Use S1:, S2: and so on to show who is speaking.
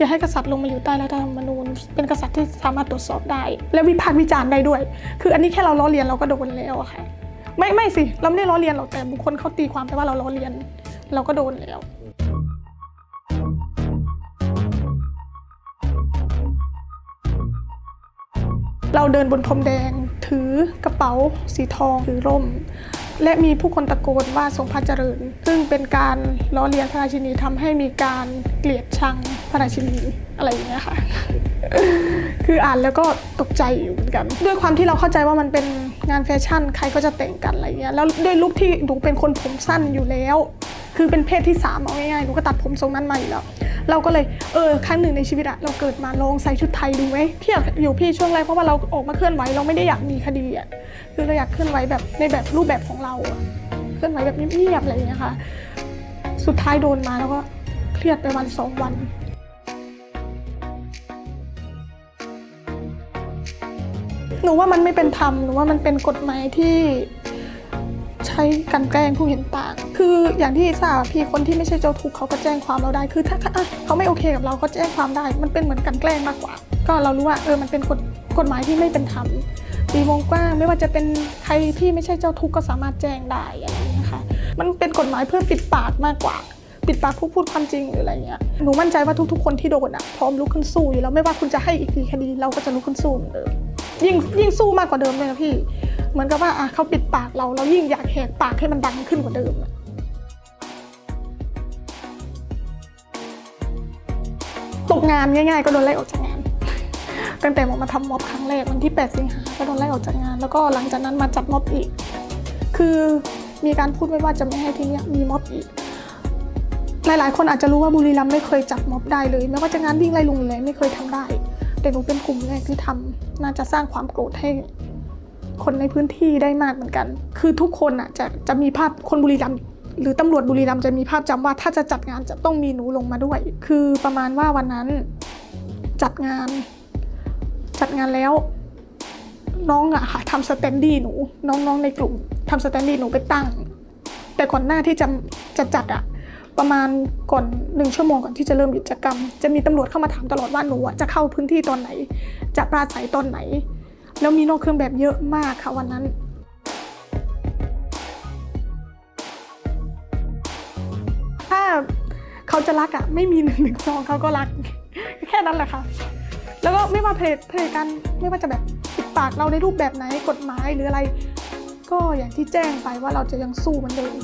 S1: อย่าให้กษัตริย์ลงมาอยู่ใต้รัฐธรรมนูญ เป็นกษัตริย์ที่สามารถตรวจสอบได้ และวิพากษ์วิจารณ์ได้ด้วย คืออันนี้แค่เราล้อเลียนเราก็โดนแล้วอะค่ะไม่ไม่สิเราไม่ได้ล้อเลียนหรอกแต่บุคคลเขาตีความไปว่าเราล้อเลียน เราก็โดนแล้วเราเดินบนพรมแดง ถือกระเป๋า สีทอง ถือร่ม และมีผู้คนตะโกนว่าทรงพระเจริญ ซึ่งเป็นการล้อเลียนพระราชินีทำให้มีการเกลียดชังพระราชินีอะไรอย่างเงี้ยค่ะ คืออ่านแล้วก็ตกใจอยู่เหมือนกัน ด้วยความที่เราเข้าใจว่ามันเป็นงานแฟชั่นใครก็จะแต่งกันอะไรเงี้ย แล้วด้วยลุคที่หนูเป็นคนผมสั้นอยู่แล้ว คือเป็นเพศที่สามเอาง่ายๆหนูก็ตัดผมทรงนั้นมาอยู่แล้ว เราก็เลยเออครั้งหนึ่งในชีวิตอะเราเกิดมาลองใส่ชุดไทยดูไหมพี่อยากอยู่พี่ช่วงแรกเพราะว่าเราออกมาเคลื่อนไหวเราไม่ได้อยากมีคดีอะคือเราอยากเคลื่อนไหวแบบในแบบรูปแบบของเราอะเคลื่อนไหวแบบเงียบๆอะไรอย่างเงี้ยค่ะสุดท้ายโดนมาแล้วก็เครียดไปวันสองวันหนูว่ามันไม่เป็นธรรมหนูว่ามันเป็นกฎหมายที่ ช้กันแกล้งผู้เห็นต่าง คืออย่างที่ทราบพี่คนที่ไม่ใช่เจ้าทุกข์เขาก็แจ้งความเราได้ คือถ้าเขาไม่โอเคกับเราเขาแจ้งความได้ มันเป็นเหมือนกันแกล้งมากกว่า ก็เรารู้ว่าเออมันเป็นกฎกฎหมายที่ไม่เป็นธรรมตีวงกว้างไม่ว่าจะเป็นใครที่ไม่ใช่เจ้าทุกข์ก็สามารถแจ้งได้อะไรอย่างเงี้ยค่ะมันเป็นกฎหมายเพื่อปิดปากมากกว่า ปิดปากผู้พูดความจริงหรืออะไรเงี้ยหนูมั่นใจว่าทุกๆ คนที่โดนอะพร้อมลุกขึ้นสู้อยู่แล้วไม่ว่าคุณจะให้อีกกี่คดีเราก็จะลุกขึ้นสู้เหมือนเดิมยิ่งยิ่งสู้มากกว่าเดิมเลยนะพี่ เหมือนกับว่าอะเขาปิดปากเราเรายิ่งอยากแหกปากให้มันดังขึ้นกว่าเดิมตกงานง่ายๆ ก็โดนไล่ออกจากงาน ตั้งแต่หมอมาทำม็อบครั้งแรกวันที่ 8 สิงหาก็โดนไล่ออกจากงาน แล้วก็หลังจากนั้นมาจัดม็อบอีก คือมีการพูดไว้ว่าจะไม่ให้ที่นี้มีม็อบอีก หลายๆ คนอาจจะรู้ว่าบุรีรัมย์ไม่เคยจัดม็อบได้เลยไม่ว่าจะงานวิ่งไล่ลุงหรืออะไม่เคยทำได้ แต่หนูเป็นกลุ่มแรกที่ทำน่าจะสร้างความโกรธให้ คนในพื้นที่ได้มากเหมือนกัน คือทุกคนอะจะจะมีภาพคนบุรีรัมย์หรือตำรวจบุรีรัมย์จะมีภาพจำว่าถ้าจะจัดงานจะต้องมีหนูลงมาด้วย คือประมาณว่าวันนั้นจัดงาน จัดงานแล้ว น้องอะค่ะทำสแตนดี้หนู น้องๆในกลุ่มทำสแตนดี้หนูไปตั้ง แต่ก่อนหน้าที่จะจะจัดอะประมาณก่อนหนึ่งชั่วโมงก่อนที่จะเริ่มกิจกรรม จะมีตำรวจเข้ามาถามตลอดว่าหนูจะเข้าพื้นที่ตอนไหน จะปราศัยตอนไหน แล้วมีนอกเครื่องแบบเยอะมากค่ะวันนั้น ถ้าเขาจะรักอะไม่มีหนึ่งหนึ่งสองเขาก็รัก แค่นั้นแหละค่ะ แล้วก็ไม่ว่าเพจเพจกันไม่ว่าจะแบบปิดปากเราในรูปแบบไหนกฎหมายหรืออะไร ก็อย่างที่แจ้งไปว่าเราจะยังสู้มันเดิม